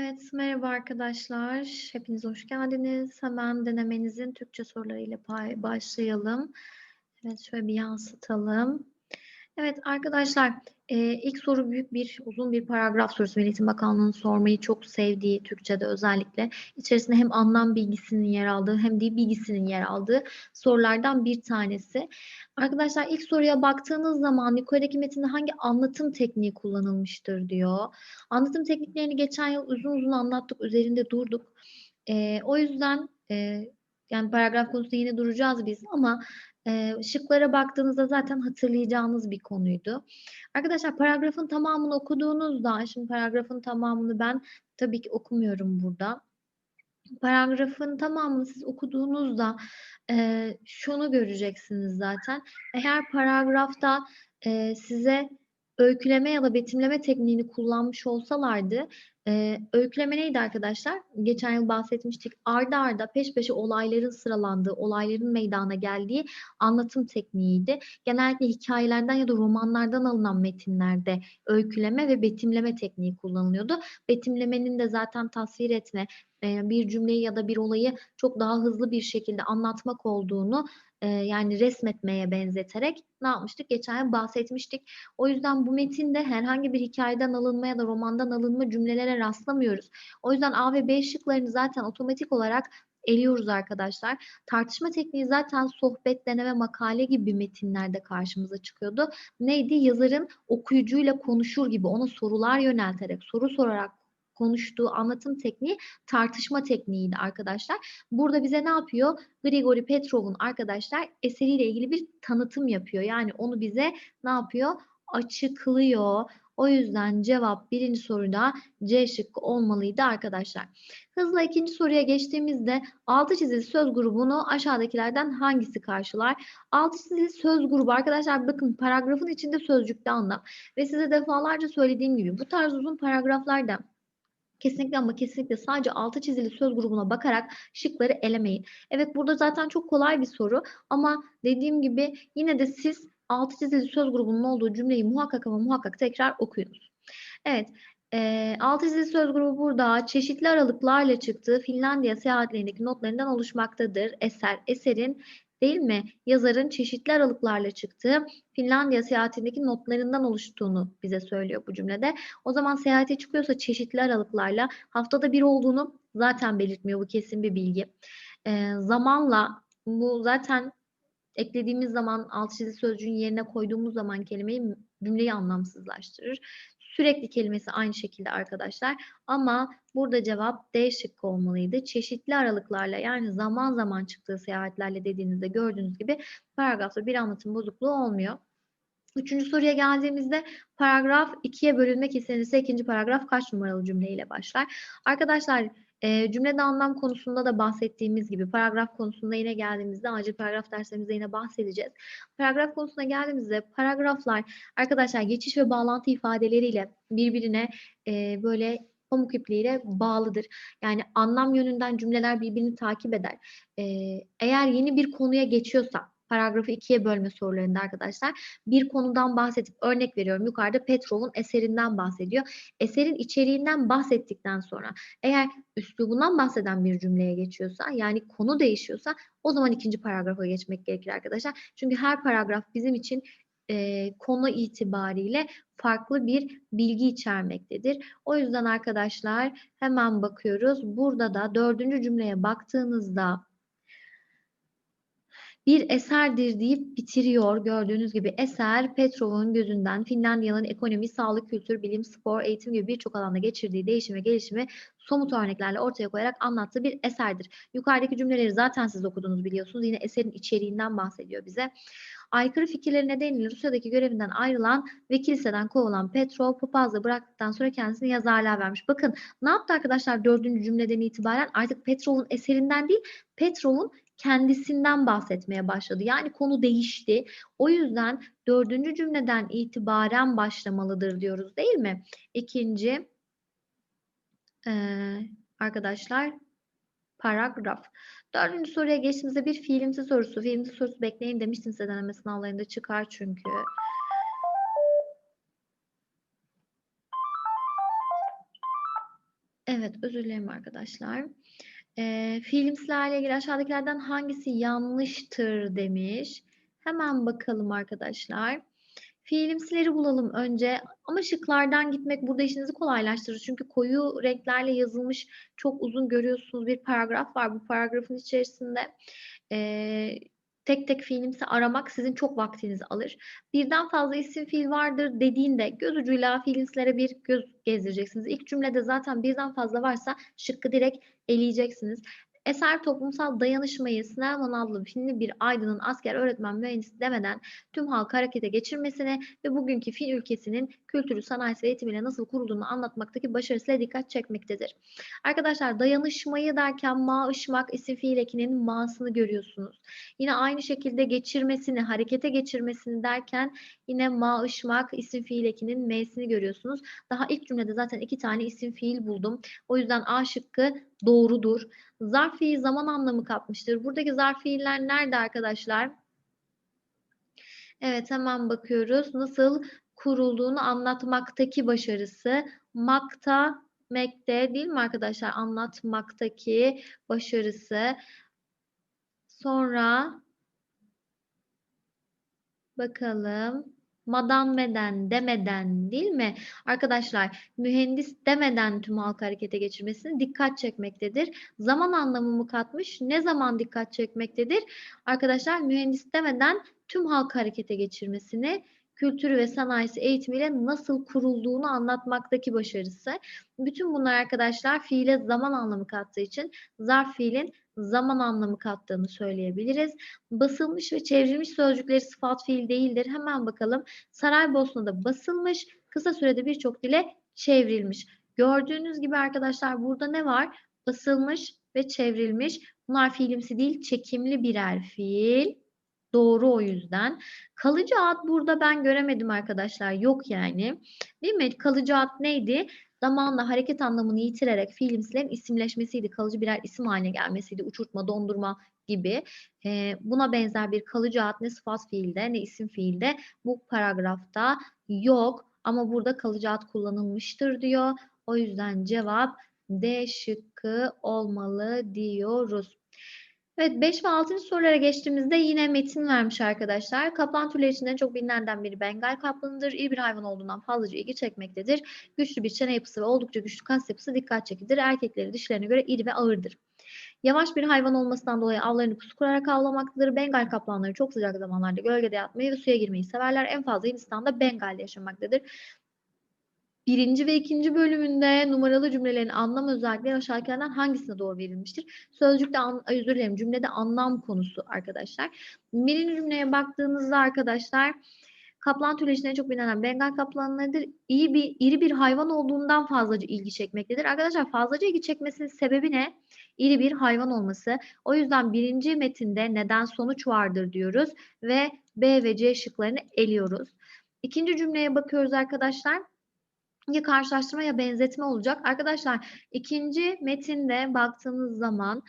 Evet, merhaba arkadaşlar. Hepiniz hoş geldiniz. Hemen denemenizin Türkçe sorularıyla başlayalım. Evet, şöyle bir yansıtalım. Evet arkadaşlar, e, ilk soru büyük bir, uzun bir paragraf sorusu. Milli Eğitim Bakanlığı'nın sormayı çok sevdiği Türkçe'de özellikle. İçerisinde hem anlam bilgisinin yer aldığı hem dil bilgisinin yer aldığı sorulardan bir tanesi. Arkadaşlar ilk soruya baktığınız zaman yukarıdaki metinde hangi anlatım tekniği kullanılmıştır diyor. Anlatım tekniklerini geçen yıl uzun uzun anlattık, üzerinde durduk. E, o yüzden e, yani paragraf konusunda yine duracağız biz ama e, şıklara baktığınızda zaten hatırlayacağınız bir konuydu. Arkadaşlar paragrafın tamamını okuduğunuzda, şimdi paragrafın tamamını ben tabii ki okumuyorum burada. Paragrafın tamamını siz okuduğunuzda e, şunu göreceksiniz zaten. Eğer paragrafta e, size öyküleme ya da betimleme tekniğini kullanmış olsalardı ee, öyküleme neydi arkadaşlar? Geçen yıl bahsetmiştik. Arda arda peş peşe olayların sıralandığı, olayların meydana geldiği anlatım tekniğiydi. Genellikle hikayelerden ya da romanlardan alınan metinlerde öyküleme ve betimleme tekniği kullanılıyordu. Betimlemenin de zaten tasvir etme, bir cümleyi ya da bir olayı çok daha hızlı bir şekilde anlatmak olduğunu e, yani resmetmeye benzeterek ne yapmıştık? Geçen yıl bahsetmiştik. O yüzden bu metinde herhangi bir hikayeden alınma ya da romandan alınma cümlelere rastlamıyoruz. O yüzden A ve B şıklarını zaten otomatik olarak eliyoruz arkadaşlar. Tartışma tekniği zaten sohbet, deneme, makale gibi metinlerde karşımıza çıkıyordu. Neydi? Yazarın okuyucuyla konuşur gibi ona sorular yönelterek, soru sorarak konuştuğu anlatım tekniği tartışma tekniğiydi arkadaşlar. Burada bize ne yapıyor? Grigori Petrov'un arkadaşlar eseriyle ilgili bir tanıtım yapıyor. Yani onu bize ne yapıyor? Açıklıyor. O yüzden cevap birinci soruda C şıkkı olmalıydı arkadaşlar. Hızla ikinci soruya geçtiğimizde altı çizili söz grubunu aşağıdakilerden hangisi karşılar? Altı çizili söz grubu arkadaşlar bakın paragrafın içinde sözcükte anlam. Ve size defalarca söylediğim gibi bu tarz uzun paragraflarda Kesinlikle ama kesinlikle sadece altı çizili söz grubuna bakarak şıkları elemeyin. Evet burada zaten çok kolay bir soru ama dediğim gibi yine de siz altı çizili söz grubunun olduğu cümleyi muhakkak ama muhakkak tekrar okuyunuz. Evet, e, altı çizili söz grubu burada çeşitli aralıklarla çıktığı Finlandiya seyahatlerindeki notlarından oluşmaktadır. Eser, eserin değil mi? Yazarın çeşitli aralıklarla çıktığı Finlandiya seyahatindeki notlarından oluştuğunu bize söylüyor bu cümlede. O zaman seyahate çıkıyorsa çeşitli aralıklarla haftada bir olduğunu zaten belirtmiyor. Bu kesin bir bilgi. E, zamanla bu zaten eklediğimiz zaman alt çizili sözcüğün yerine koyduğumuz zaman kelimeyi cümleyi anlamsızlaştırır. Sürekli kelimesi aynı şekilde arkadaşlar. Ama burada cevap D şıkkı olmalıydı. Çeşitli aralıklarla yani zaman zaman çıktığı seyahatlerle dediğinizde gördüğünüz gibi paragrafta bir anlatım bozukluğu olmuyor. Üçüncü soruya geldiğimizde paragraf ikiye bölünmek istenirse ikinci paragraf kaç numaralı cümleyle başlar? Arkadaşlar e, cümlede anlam konusunda da bahsettiğimiz gibi paragraf konusunda yine geldiğimizde acil paragraf derslerimizde yine bahsedeceğiz. Paragraf konusuna geldiğimizde paragraflar arkadaşlar geçiş ve bağlantı ifadeleriyle birbirine e, böyle pamuk ipliğiyle bağlıdır. Yani anlam yönünden cümleler birbirini takip eder. E, eğer yeni bir konuya geçiyorsa paragrafı ikiye bölme sorularında arkadaşlar bir konudan bahsedip örnek veriyorum yukarıda Petrov'un eserinden bahsediyor. Eserin içeriğinden bahsettikten sonra eğer üslubundan bahseden bir cümleye geçiyorsa yani konu değişiyorsa o zaman ikinci paragrafa geçmek gerekir arkadaşlar. Çünkü her paragraf bizim için e, konu itibariyle farklı bir bilgi içermektedir. O yüzden arkadaşlar hemen bakıyoruz. Burada da dördüncü cümleye baktığınızda bir eserdir deyip bitiriyor. Gördüğünüz gibi eser Petrov'un gözünden Finlandiya'nın ekonomi, sağlık, kültür, bilim, spor, eğitim gibi birçok alanda geçirdiği değişim gelişimi somut örneklerle ortaya koyarak anlattığı bir eserdir. Yukarıdaki cümleleri zaten siz okudunuz biliyorsunuz. Yine eserin içeriğinden bahsediyor bize. Aykırı fikirleri nedeniyle Rusya'daki görevinden ayrılan ve kiliseden kovulan Petrov papazlığı bıraktıktan sonra kendisini yazarlığa vermiş. Bakın ne yaptı arkadaşlar dördüncü cümleden itibaren artık Petrov'un eserinden değil Petrov'un kendisinden bahsetmeye başladı. Yani konu değişti. O yüzden dördüncü cümleden itibaren başlamalıdır diyoruz değil mi? İkinci e, arkadaşlar paragraf. Dördüncü soruya geçtiğimizde bir fiilimsi sorusu. Fiilimsi sorusu bekleyin demiştim size deneme sınavlarında çıkar çünkü. Evet, özür dilerim arkadaşlar. Eee, fiilimsilerle ilgili aşağıdakilerden hangisi yanlıştır demiş. Hemen bakalım arkadaşlar. Fiilimsileri bulalım önce ama şıklardan gitmek burada işinizi kolaylaştırır. Çünkü koyu renklerle yazılmış çok uzun görüyorsunuz bir paragraf var. Bu paragrafın içerisinde eee, tek tek fiilimsi aramak sizin çok vaktinizi alır. Birden fazla isim fiil vardır dediğinde göz ucuyla fiilimsilere bir göz gezdireceksiniz. İlk cümlede zaten birden fazla varsa şıkkı direkt eleyeceksiniz. Eser toplumsal dayanışmayı Snellman adlı Finli bir aydının asker, öğretmen, mühendis demeden tüm halkı harekete geçirmesine ve bugünkü Fin ülkesinin kültürü, sanayisi ve eğitimiyle nasıl kurulduğunu anlatmaktaki başarısıyla dikkat çekmektedir. Arkadaşlar dayanışmayı derken ma, ışmak, isim fiil ekinin ma'sını görüyorsunuz. Yine aynı şekilde geçirmesini, harekete geçirmesini derken yine ma, ışmak, isim fiil ekinin m'sini görüyorsunuz. Daha ilk cümlede zaten iki tane isim fiil buldum. O yüzden A şıkkı doğrudur. Zarf fiil zaman anlamı kapmıştır. Buradaki zarf fiiller nerede arkadaşlar? Evet hemen bakıyoruz. Nasıl kurulduğunu anlatmaktaki başarısı. Makta, mekte değil mi arkadaşlar? Anlatmaktaki başarısı. Sonra bakalım. Madan meden demeden değil mi? Arkadaşlar mühendis demeden tüm halk harekete geçirmesini dikkat çekmektedir. Zaman anlamı mı katmış? Ne zaman dikkat çekmektedir? Arkadaşlar mühendis demeden tüm halk harekete geçirmesini kültürü ve sanayisi eğitimiyle nasıl kurulduğunu anlatmaktaki başarısı. Bütün bunlar arkadaşlar fiile zaman anlamı kattığı için zarf fiilin zaman anlamı kattığını söyleyebiliriz. Basılmış ve çevrilmiş sözcükleri sıfat fiil değildir. Hemen bakalım. Saraybosna'da basılmış, kısa sürede birçok dile çevrilmiş. Gördüğünüz gibi arkadaşlar burada ne var? Basılmış ve çevrilmiş. Bunlar fiilimsi değil, çekimli birer fiil. Doğru o yüzden. Kalıcı ad burada ben göremedim arkadaşlar. Yok yani. Değil mi? Kalıcı ad neydi? Zamanla hareket anlamını yitirerek fiilimsilerin isimleşmesiydi. Kalıcı birer isim haline gelmesiydi. Uçurtma, dondurma gibi. Ee, buna benzer bir kalıcı ad ne sıfat fiilde ne isim fiilde bu paragrafta yok. Ama burada kalıcı ad kullanılmıştır diyor. O yüzden cevap D şıkkı olmalı diyoruz. Evet 5 ve 6. sorulara geçtiğimizde yine metin vermiş arkadaşlar. Kaplan türleri içinden çok bilinenden biri Bengal kaplanıdır. İyi bir hayvan olduğundan fazlaca ilgi çekmektedir. Güçlü bir çene yapısı ve oldukça güçlü kas yapısı dikkat çekilir. Erkekleri dişlerine göre iri ve ağırdır. Yavaş bir hayvan olmasından dolayı avlarını pusu kurarak avlamaktadır. Bengal kaplanları çok sıcak zamanlarda gölgede yatmayı ve suya girmeyi severler. En fazla Hindistan'da Bengal'de yaşamaktadır. Birinci ve ikinci bölümünde numaralı cümlelerin anlam özellikleri aşağıdakilerden hangisine doğru verilmiştir? Sözcükte, an, özür dilerim, cümlede anlam konusu arkadaşlar. Birinci cümleye baktığınızda arkadaşlar, kaplan türeşine çok bilinen Bengal kaplanlarıdır. İyi bir, iri bir hayvan olduğundan fazlaca ilgi çekmektedir. Arkadaşlar fazlaca ilgi çekmesinin sebebi ne? İri bir hayvan olması. O yüzden birinci metinde neden sonuç vardır diyoruz ve B ve C şıklarını eliyoruz. İkinci cümleye bakıyoruz arkadaşlar ya karşılaştırma ya benzetme olacak. Arkadaşlar ikinci metinde baktığınız zaman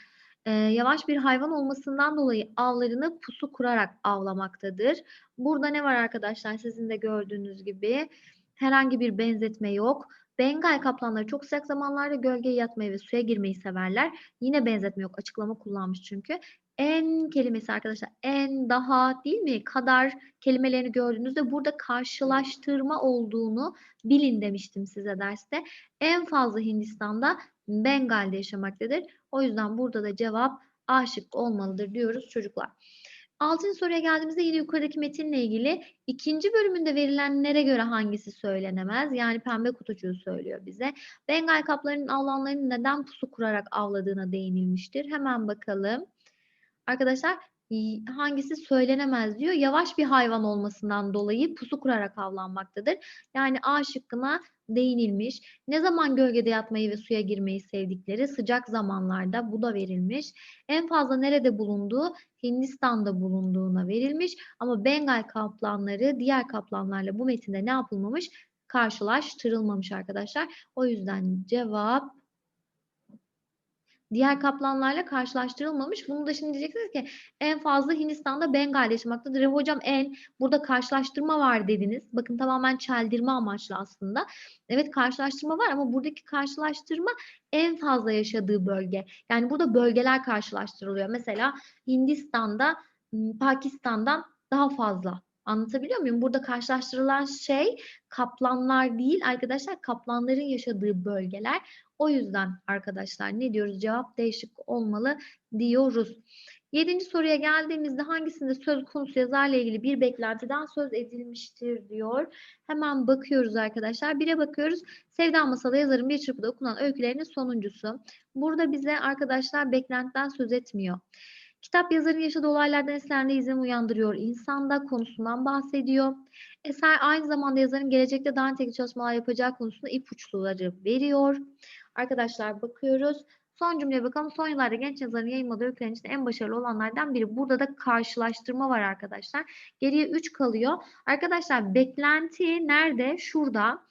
e, yavaş bir hayvan olmasından dolayı avlarını pusu kurarak avlamaktadır. Burada ne var arkadaşlar sizin de gördüğünüz gibi herhangi bir benzetme yok. Bengal kaplanları çok sıcak zamanlarda gölgeye yatmayı ve suya girmeyi severler. Yine benzetme yok. Açıklama kullanmış çünkü. En kelimesi arkadaşlar en daha değil mi? Kadar kelimelerini gördüğünüzde burada karşılaştırma olduğunu bilin demiştim size derste. En fazla Hindistan'da Bengal'de yaşamaktadır. O yüzden burada da cevap A şıkkı olmalıdır diyoruz çocuklar. Altıncı soruya geldiğimizde yine yukarıdaki metinle ilgili ikinci bölümünde verilenlere göre hangisi söylenemez? Yani pembe kutucuğu söylüyor bize. Bengal kaplarının avlanlarını neden pusu kurarak avladığına değinilmiştir. Hemen bakalım. Arkadaşlar hangisi söylenemez diyor. Yavaş bir hayvan olmasından dolayı pusu kurarak avlanmaktadır. Yani A şıkkına değinilmiş. Ne zaman gölgede yatmayı ve suya girmeyi sevdikleri sıcak zamanlarda bu da verilmiş. En fazla nerede bulunduğu Hindistan'da bulunduğuna verilmiş. Ama Bengal kaplanları diğer kaplanlarla bu metinde ne yapılmamış? Karşılaştırılmamış arkadaşlar. O yüzden cevap diğer kaplanlarla karşılaştırılmamış. Bunu da şimdi diyeceksiniz ki en fazla Hindistan'da Bengal yaşamaktadır. E hocam en burada karşılaştırma var dediniz. Bakın tamamen çeldirme amaçlı aslında. Evet karşılaştırma var ama buradaki karşılaştırma en fazla yaşadığı bölge. Yani burada bölgeler karşılaştırılıyor. Mesela Hindistan'da Pakistan'dan daha fazla. Anlatabiliyor muyum? Burada karşılaştırılan şey kaplanlar değil arkadaşlar kaplanların yaşadığı bölgeler. O yüzden arkadaşlar ne diyoruz? Cevap değişik olmalı diyoruz. Yedinci soruya geldiğimizde hangisinde söz konusu yazarla ilgili bir beklentiden söz edilmiştir diyor. Hemen bakıyoruz arkadaşlar. Bire bakıyoruz. Sevda Masalı yazarın bir çırpıda okunan öykülerinin sonuncusu. Burada bize arkadaşlar beklentiden söz etmiyor. Kitap yazarın yaşadığı olaylardan eserinde izin uyandırıyor. İnsanda konusundan bahsediyor. Eser aynı zamanda yazarın gelecekte daha nitelikli çalışmalar yapacağı konusunda ipuçları veriyor. Arkadaşlar bakıyoruz. Son cümleye bakalım. Son yıllarda genç yazarın yayınladığı öykülerin içinde en başarılı olanlardan biri. Burada da karşılaştırma var arkadaşlar. Geriye 3 kalıyor. Arkadaşlar beklenti nerede? Şurada.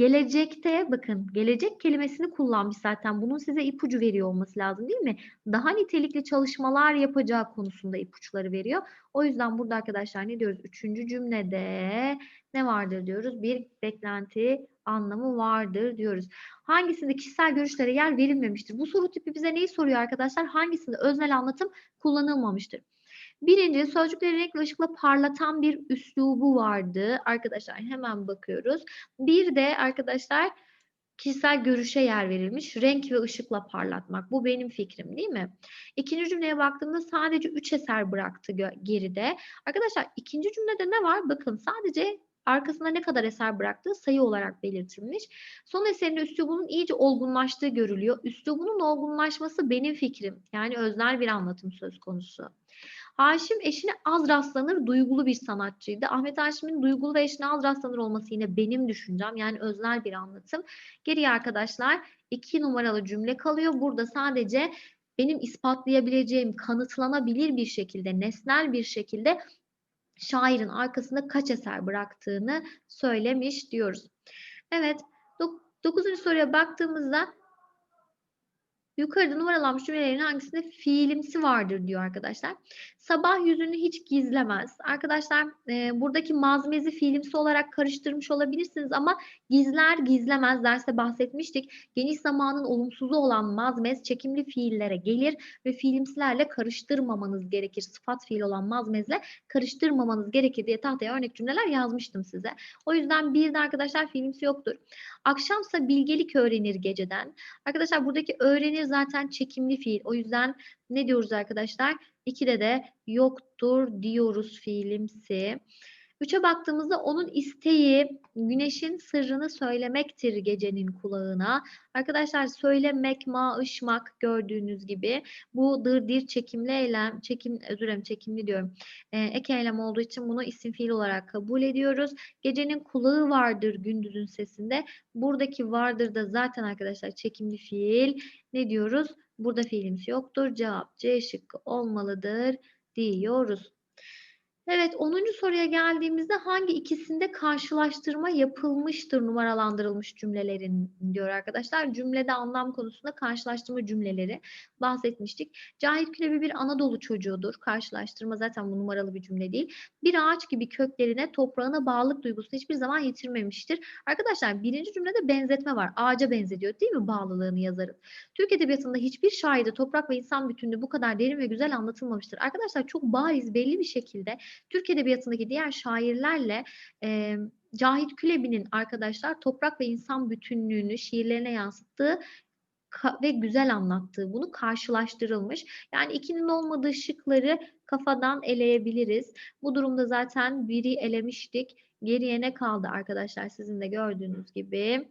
Gelecekte bakın gelecek kelimesini kullanmış zaten. Bunun size ipucu veriyor olması lazım değil mi? Daha nitelikli çalışmalar yapacağı konusunda ipuçları veriyor. O yüzden burada arkadaşlar ne diyoruz? Üçüncü cümlede ne vardır diyoruz? Bir beklenti anlamı vardır diyoruz. Hangisinde kişisel görüşlere yer verilmemiştir? Bu soru tipi bize neyi soruyor arkadaşlar? Hangisinde öznel anlatım kullanılmamıştır? Birinci sözcükleri renk ve ışıkla parlatan bir üslubu vardı. Arkadaşlar hemen bakıyoruz. Bir de arkadaşlar kişisel görüşe yer verilmiş. Renk ve ışıkla parlatmak. Bu benim fikrim değil mi? İkinci cümleye baktığımda sadece üç eser bıraktı geride. Arkadaşlar ikinci cümlede ne var? Bakın sadece arkasında ne kadar eser bıraktığı sayı olarak belirtilmiş. Son eserinde üslubunun iyice olgunlaştığı görülüyor. Üslubunun olgunlaşması benim fikrim. Yani öznel bir anlatım söz konusu. Haşim eşine az rastlanır, duygulu bir sanatçıydı. Ahmet Haşim'in duygulu ve eşine az rastlanır olması yine benim düşüncem. Yani öznel bir anlatım. Geriye arkadaşlar iki numaralı cümle kalıyor. Burada sadece benim ispatlayabileceğim, kanıtlanabilir bir şekilde, nesnel bir şekilde şairin arkasında kaç eser bıraktığını söylemiş diyoruz. Evet, dokuzuncu soruya baktığımızda Yukarıda numaralanmış cümlelerin hangisinde fiilimsi vardır diyor arkadaşlar. Sabah yüzünü hiç gizlemez. Arkadaşlar e, buradaki mazmezi fiilimsi olarak karıştırmış olabilirsiniz ama gizler gizlemez derste bahsetmiştik. Geniş zamanın olumsuzu olan mazmez çekimli fiillere gelir ve fiilimsilerle karıştırmamanız gerekir. Sıfat fiil olan mazmezle karıştırmamanız gerekir diye tahtaya örnek cümleler yazmıştım size. O yüzden bir de arkadaşlar fiilimsi yoktur. Akşamsa bilgelik öğrenir geceden. Arkadaşlar buradaki öğrenir zaten çekimli fiil. O yüzden ne diyoruz arkadaşlar? 2'de de yoktur diyoruz fiilimsi. Üçe baktığımızda onun isteği güneşin sırrını söylemektir gecenin kulağına. Arkadaşlar söylemek, maışmak gördüğünüz gibi bu dır dir çekimli eylem, çekim özür dilerim çekimli diyorum. Ee, ek eylem olduğu için bunu isim fiil olarak kabul ediyoruz. Gecenin kulağı vardır gündüzün sesinde. Buradaki vardır da zaten arkadaşlar çekimli fiil. Ne diyoruz? Burada fiilimiz yoktur. Cevap C şıkkı olmalıdır diyoruz. Evet 10. soruya geldiğimizde hangi ikisinde karşılaştırma yapılmıştır numaralandırılmış cümlelerin diyor arkadaşlar. Cümlede anlam konusunda karşılaştırma cümleleri bahsetmiştik. Cahit Külebi bir Anadolu çocuğudur. Karşılaştırma zaten bu numaralı bir cümle değil. Bir ağaç gibi köklerine toprağına bağlılık duygusunu hiçbir zaman yitirmemiştir. Arkadaşlar birinci cümlede benzetme var. Ağaca benzetiyor değil mi bağlılığını yazarın. Türk Edebiyatı'nda hiçbir şairde toprak ve insan bütünlüğü bu kadar derin ve güzel anlatılmamıştır. Arkadaşlar çok bariz belli bir şekilde Türk Edebiyatı'ndaki diğer şairlerle e, Cahit Külebi'nin arkadaşlar toprak ve insan bütünlüğünü şiirlerine yansıttığı ve güzel anlattığı bunu karşılaştırılmış. Yani ikinin olmadığı şıkları kafadan eleyebiliriz. Bu durumda zaten biri elemiştik. Geriye ne kaldı arkadaşlar sizin de gördüğünüz gibi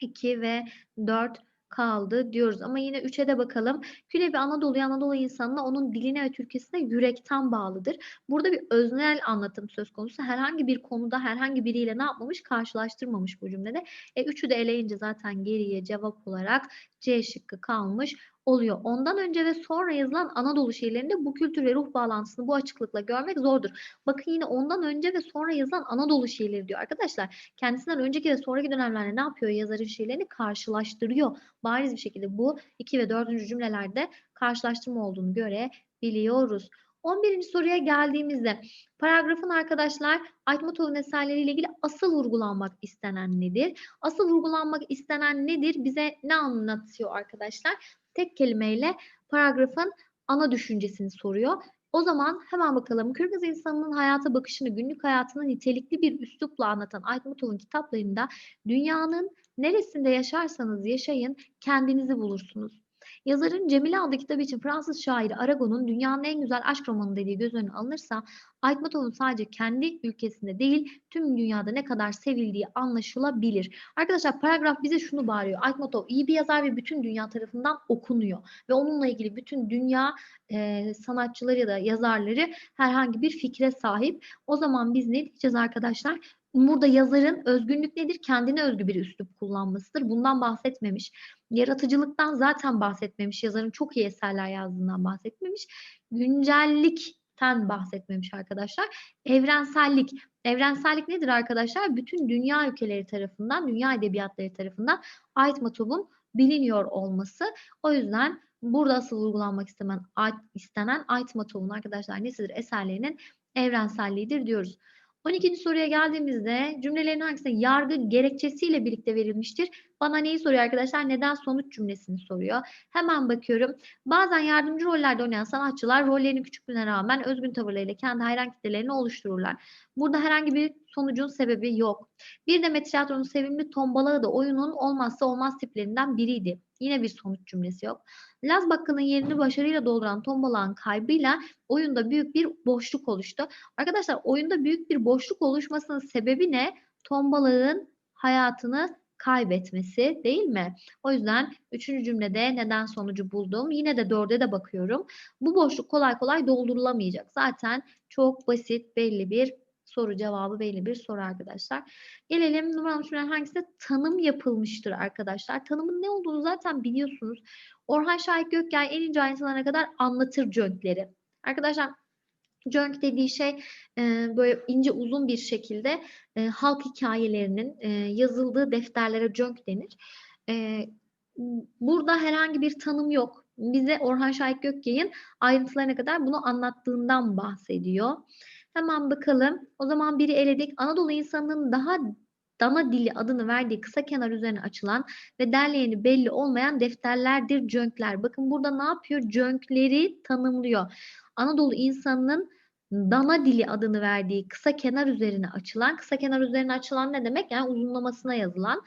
2 ve 4 kaldı diyoruz. Ama yine 3'e de bakalım. Külebi Anadolu Anadolu insanına onun diline ve türküsüne yürekten bağlıdır. Burada bir öznel anlatım söz konusu. Herhangi bir konuda herhangi biriyle ne yapmamış? Karşılaştırmamış bu cümlede. E, üçü de eleyince zaten geriye cevap olarak C şıkkı kalmış oluyor. Ondan önce ve sonra yazılan Anadolu şiirlerinde bu kültür ve ruh bağlantısını bu açıklıkla görmek zordur. Bakın yine ondan önce ve sonra yazılan Anadolu şiirleri diyor arkadaşlar. Kendisinden önceki ve sonraki dönemlerde ne yapıyor? Yazarın şiirlerini karşılaştırıyor. Bariz bir şekilde bu iki ve dördüncü cümlelerde karşılaştırma olduğunu görebiliyoruz. 11. soruya geldiğimizde paragrafın arkadaşlar Aytmatov'un eserleriyle ilgili asıl vurgulanmak istenen nedir? Asıl vurgulanmak istenen nedir? Bize ne anlatıyor arkadaşlar? Tek kelimeyle paragrafın ana düşüncesini soruyor. O zaman hemen bakalım. Kırgız insanının hayata bakışını, günlük hayatını nitelikli bir üslupla anlatan Aytmatov'un kitaplarında dünyanın neresinde yaşarsanız yaşayın kendinizi bulursunuz. Yazarın Cemile adlı kitabı için Fransız şairi Aragon'un dünyanın en güzel aşk romanı dediği göz önüne alınırsa Aytmatov'un sadece kendi ülkesinde değil tüm dünyada ne kadar sevildiği anlaşılabilir. Arkadaşlar paragraf bize şunu bağırıyor. Aytmatov iyi bir yazar ve bütün dünya tarafından okunuyor. Ve onunla ilgili bütün dünya e, sanatçıları ya da yazarları herhangi bir fikre sahip. O zaman biz ne diyeceğiz arkadaşlar? Burada yazarın özgünlük nedir? Kendine özgü bir üslup kullanmasıdır. Bundan bahsetmemiş. Yaratıcılıktan zaten bahsetmemiş. Yazarın çok iyi eserler yazdığından bahsetmemiş. Güncellikten bahsetmemiş arkadaşlar. Evrensellik. Evrensellik nedir arkadaşlar? Bütün dünya ülkeleri tarafından, dünya edebiyatları tarafından Aytmatov'un biliniyor olması. O yüzden burada asıl vurgulanmak istenen, istenen Aytmatov'un arkadaşlar nesidir? Eserlerinin evrenselliğidir diyoruz. 12. soruya geldiğimizde cümlelerin hangisinde yargı gerekçesiyle birlikte verilmiştir? Bana neyi soruyor arkadaşlar? Neden sonuç cümlesini soruyor. Hemen bakıyorum. Bazen yardımcı rollerde oynayan sanatçılar rollerinin küçüklüğüne rağmen özgün tavırlarıyla kendi hayran kitlelerini oluştururlar. Burada herhangi bir sonucun sebebi yok. Bir de tiyatronun sevimli tombalağı da oyunun olmazsa olmaz tiplerinden biriydi. Yine bir sonuç cümlesi yok. Laz Bakkal'ın yerini başarıyla dolduran tombalağın kaybıyla oyunda büyük bir boşluk oluştu. Arkadaşlar oyunda büyük bir boşluk oluşmasının sebebi ne? Tombalağın hayatını kaybetmesi değil mi? O yüzden üçüncü cümlede neden sonucu buldum. Yine de dörde de bakıyorum. Bu boşluk kolay kolay doldurulamayacak. Zaten çok basit belli bir soru cevabı belli bir soru arkadaşlar. Gelelim numaralı cümleler hangisi? Tanım yapılmıştır arkadaşlar. Tanımın ne olduğunu zaten biliyorsunuz. Orhan Şahit Gökgel en ince ayrıntılarına kadar anlatır cönkleri. Arkadaşlar Junk dediği şey e, böyle ince uzun bir şekilde e, halk hikayelerinin e, yazıldığı defterlere junk denir. E, burada herhangi bir tanım yok. Bize Orhan Şahit Gökyay'ın ayrıntılarına kadar bunu anlattığından bahsediyor. Hemen bakalım. O zaman biri eledik. Anadolu insanının daha dana dili adını verdiği kısa kenar üzerine açılan ve derleyeni belli olmayan defterlerdir cönkler. Bakın burada ne yapıyor? Cönkleri tanımlıyor. Anadolu insanının dana dili adını verdiği kısa kenar üzerine açılan, kısa kenar üzerine açılan ne demek? Yani uzunlamasına yazılan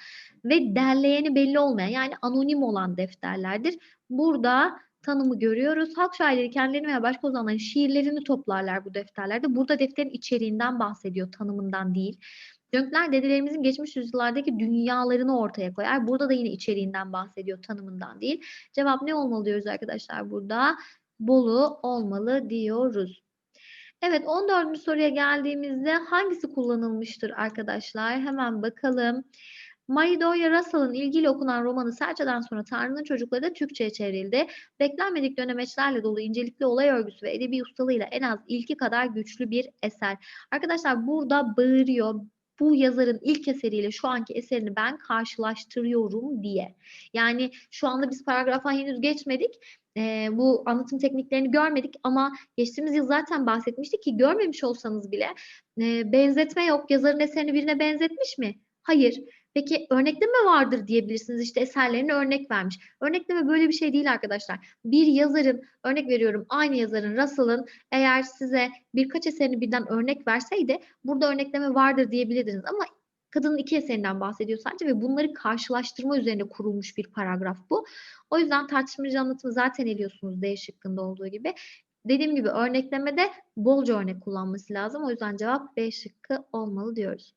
ve derleyeni belli olmayan yani anonim olan defterlerdir. Burada tanımı görüyoruz. Halk şairleri kendilerini veya başka ozanların şiirlerini toplarlar bu defterlerde. Burada defterin içeriğinden bahsediyor, tanımından değil. Dönkler dedelerimizin geçmiş yüzyıllardaki dünyalarını ortaya koyar. Burada da yine içeriğinden bahsediyor, tanımından değil. Cevap ne olmalı diyoruz arkadaşlar burada? Bolu olmalı diyoruz. Evet 14. soruya geldiğimizde hangisi kullanılmıştır arkadaşlar? Hemen bakalım. Maridoya Russell'ın ilgili okunan romanı Serçe'den sonra Tanrı'nın çocukları da Türkçe'ye çevrildi. Beklenmedik dönemeçlerle dolu incelikli olay örgüsü ve edebi ustalığıyla en az ilki kadar güçlü bir eser. Arkadaşlar burada bağırıyor bu yazarın ilk eseriyle şu anki eserini ben karşılaştırıyorum diye. Yani şu anda biz paragrafa henüz geçmedik. E, bu anlatım tekniklerini görmedik ama geçtiğimiz yıl zaten bahsetmiştik ki görmemiş olsanız bile e, benzetme yok. Yazarın eserini birine benzetmiş mi? Hayır. Peki örnekleme vardır diyebilirsiniz. İşte eserlerini örnek vermiş. Örnekleme böyle bir şey değil arkadaşlar. Bir yazarın, örnek veriyorum aynı yazarın, Russell'ın eğer size birkaç eserini birden örnek verseydi burada örnekleme vardır diyebilirdiniz. Ama kadının iki eserinden bahsediyor sadece ve bunları karşılaştırma üzerine kurulmuş bir paragraf bu. O yüzden tartışmacı anlatımı zaten ediyorsunuz D şıkkında olduğu gibi. Dediğim gibi örneklemede bolca örnek kullanması lazım. O yüzden cevap B şıkkı olmalı diyoruz.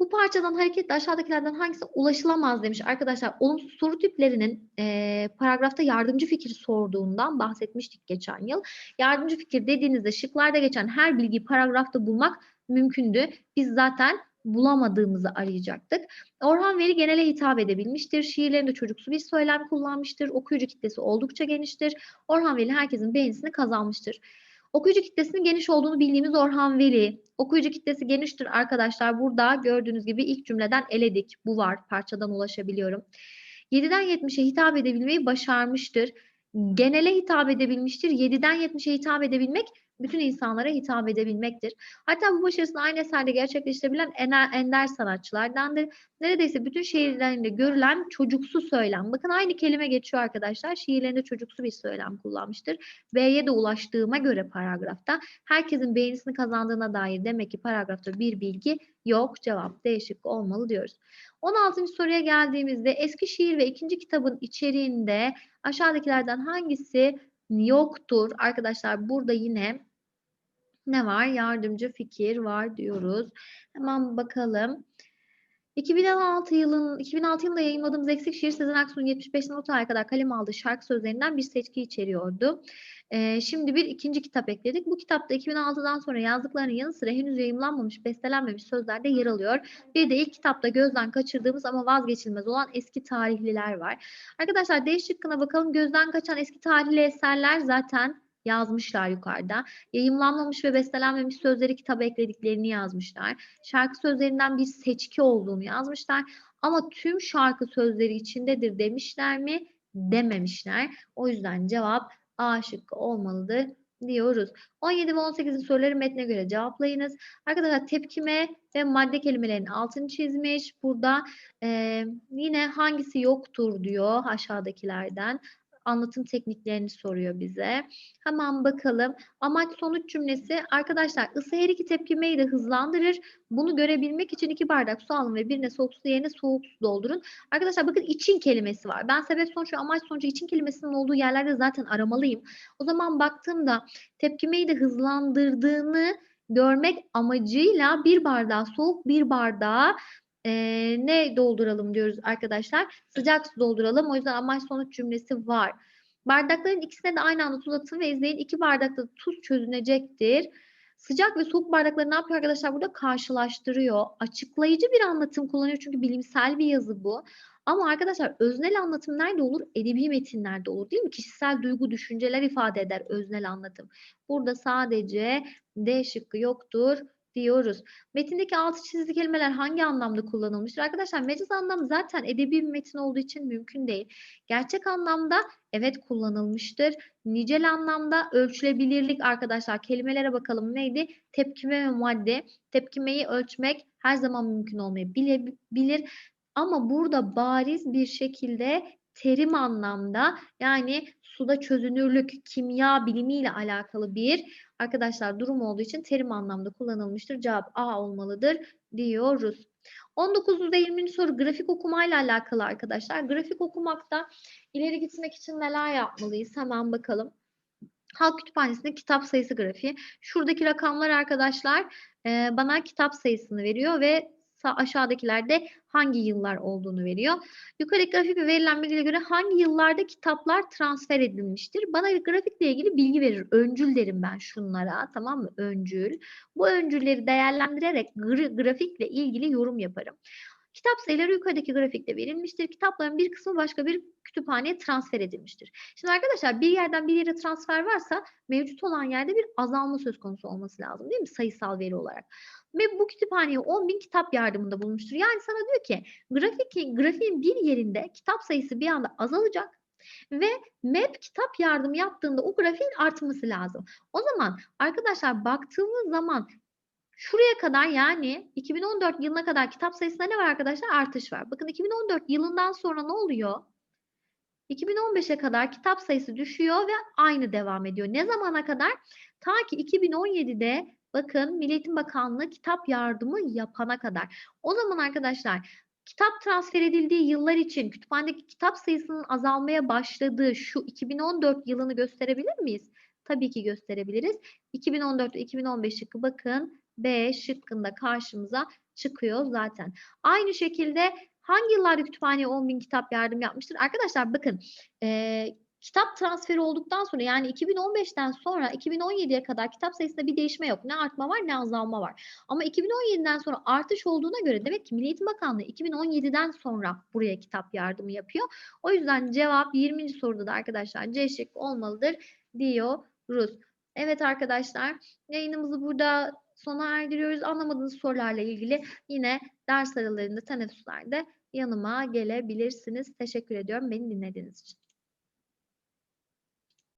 Bu parçadan hareketle aşağıdakilerden hangisi ulaşılamaz demiş. Arkadaşlar olumsuz soru tiplerinin e, paragrafta yardımcı fikir sorduğundan bahsetmiştik geçen yıl. Yardımcı fikir dediğinizde şıklarda geçen her bilgiyi paragrafta bulmak mümkündü. Biz zaten bulamadığımızı arayacaktık. Orhan Veli genele hitap edebilmiştir. Şiirlerinde çocuksu bir söylem kullanmıştır. Okuyucu kitlesi oldukça geniştir. Orhan Veli herkesin beğenisini kazanmıştır. Okuyucu kitlesinin geniş olduğunu bildiğimiz Orhan Veli. Okuyucu kitlesi geniştir arkadaşlar. Burada gördüğünüz gibi ilk cümleden eledik. Bu var. Parçadan ulaşabiliyorum. 7'den 70'e hitap edebilmeyi başarmıştır. Genele hitap edebilmiştir. 7'den 70'e hitap edebilmek bütün insanlara hitap edebilmektir. Hatta bu başarısını aynı eserde gerçekleştirebilen ender, sanatçılardandır. Neredeyse bütün şiirlerinde görülen çocuksu söylem. Bakın aynı kelime geçiyor arkadaşlar. Şiirlerinde çocuksu bir söylem kullanmıştır. B'ye de ulaştığıma göre paragrafta herkesin beğenisini kazandığına dair demek ki paragrafta bir bilgi yok. Cevap D şıkkı olmalı diyoruz. 16. soruya geldiğimizde eski şiir ve ikinci kitabın içeriğinde aşağıdakilerden hangisi yoktur? Arkadaşlar burada yine ne var? Yardımcı fikir var diyoruz. Hemen bakalım. 2016 yılın 2006 yılında yayınladığımız Eksik Şiir Sezen Aksu'nun 75'ten 30 aya kadar kaleme aldığı şarkı sözlerinden bir seçki içeriyordu. Ee, şimdi bir ikinci kitap ekledik. Bu kitapta 2006'dan sonra yazdıklarının yanı sıra henüz yayımlanmamış, bestelenmemiş sözler de yer alıyor. Bir de ilk kitapta gözden kaçırdığımız ama vazgeçilmez olan eski tarihliler var. Arkadaşlar D şıkkına bakalım. Gözden kaçan eski tarihli eserler zaten yazmışlar yukarıda. Yayımlanmamış ve bestelenmemiş sözleri kitaba eklediklerini yazmışlar. Şarkı sözlerinden bir seçki olduğunu yazmışlar. Ama tüm şarkı sözleri içindedir demişler mi? Dememişler. O yüzden cevap A şıkkı olmalıdır diyoruz. 17 ve 18. soruları metne göre cevaplayınız. Arkadaşlar tepkime ve madde kelimelerin altını çizmiş. Burada e, yine hangisi yoktur diyor aşağıdakilerden anlatım tekniklerini soruyor bize. Hemen bakalım. Amaç sonuç cümlesi arkadaşlar ısı her iki tepkimeyi de hızlandırır. Bunu görebilmek için iki bardak su alın ve birine soğuk su yerine soğuk su doldurun. Arkadaşlar bakın için kelimesi var. Ben sebep sonuç amaç sonucu için kelimesinin olduğu yerlerde zaten aramalıyım. O zaman baktığımda tepkimeyi de hızlandırdığını görmek amacıyla bir bardağı soğuk bir bardağı e, ne dolduralım diyoruz arkadaşlar? Sıcak su dolduralım. O yüzden amaç sonuç cümlesi var. Bardakların ikisine de aynı anda tuz atın ve izleyin. İki bardakta tuz çözünecektir. Sıcak ve soğuk bardakları ne yapıyor arkadaşlar? Burada karşılaştırıyor. Açıklayıcı bir anlatım kullanıyor çünkü bilimsel bir yazı bu. Ama arkadaşlar öznel anlatım nerede olur? Edebi metinlerde olur değil mi? Kişisel duygu, düşünceler ifade eder öznel anlatım. Burada sadece D şıkkı yoktur diyoruz. Metindeki altı çizili kelimeler hangi anlamda kullanılmıştır? Arkadaşlar mecaz anlam zaten edebi bir metin olduğu için mümkün değil. Gerçek anlamda evet kullanılmıştır. Nicel anlamda ölçülebilirlik arkadaşlar kelimelere bakalım neydi? Tepkime ve madde. Tepkimeyi ölçmek her zaman mümkün olmayabilir. Ama burada bariz bir şekilde terim anlamda yani suda çözünürlük kimya bilimiyle alakalı bir arkadaşlar durum olduğu için terim anlamda kullanılmıştır. Cevap A olmalıdır diyoruz. 19. ve 20. soru grafik okumayla alakalı arkadaşlar. Grafik okumakta ileri gitmek için neler yapmalıyız? Hemen bakalım. Halk Kütüphanesi'nde kitap sayısı grafiği. Şuradaki rakamlar arkadaşlar bana kitap sayısını veriyor ve aşağıdakilerde hangi yıllar olduğunu veriyor. Yukarıdaki grafikte verilen bilgiye göre hangi yıllarda kitaplar transfer edilmiştir? Bana grafikle ilgili bilgi verir. Öncül derim ben şunlara tamam mı? Öncül. Bu öncülleri değerlendirerek grafikle ilgili yorum yaparım. Kitap sayıları yukarıdaki grafikte verilmiştir. Kitapların bir kısmı başka bir kütüphaneye transfer edilmiştir. Şimdi arkadaşlar bir yerden bir yere transfer varsa mevcut olan yerde bir azalma söz konusu olması lazım değil mi? Sayısal veri olarak. Ve bu kütüphaneye 10 bin kitap yardımında bulunmuştur. Yani sana diyor ki grafik, grafiğin bir yerinde kitap sayısı bir anda azalacak ve map kitap yardım yaptığında o grafiğin artması lazım. O zaman arkadaşlar baktığımız zaman Şuraya kadar yani 2014 yılına kadar kitap sayısında ne var arkadaşlar? Artış var. Bakın 2014 yılından sonra ne oluyor? 2015'e kadar kitap sayısı düşüyor ve aynı devam ediyor. Ne zamana kadar? Ta ki 2017'de bakın Milli Eğitim Bakanlığı kitap yardımı yapana kadar. O zaman arkadaşlar kitap transfer edildiği yıllar için kütüphanedeki kitap sayısının azalmaya başladığı şu 2014 yılını gösterebilir miyiz? Tabii ki gösterebiliriz. 2014 ve 2015 şıkkı bakın B şıkkında karşımıza çıkıyor zaten. Aynı şekilde hangi yıllarda kütüphaneye 10 bin kitap yardım yapmıştır? Arkadaşlar bakın e, kitap transferi olduktan sonra yani 2015'ten sonra 2017'ye kadar kitap sayısında bir değişme yok. Ne artma var ne azalma var. Ama 2017'den sonra artış olduğuna göre demek ki Milli Eğitim Bakanlığı 2017'den sonra buraya kitap yardımı yapıyor. O yüzden cevap 20. soruda da arkadaşlar C şıkkı olmalıdır diyoruz. Evet arkadaşlar yayınımızı burada sona erdiriyoruz. Anlamadığınız sorularla ilgili yine ders aralarında teneffüslerde yanıma gelebilirsiniz. Teşekkür ediyorum beni dinlediğiniz için.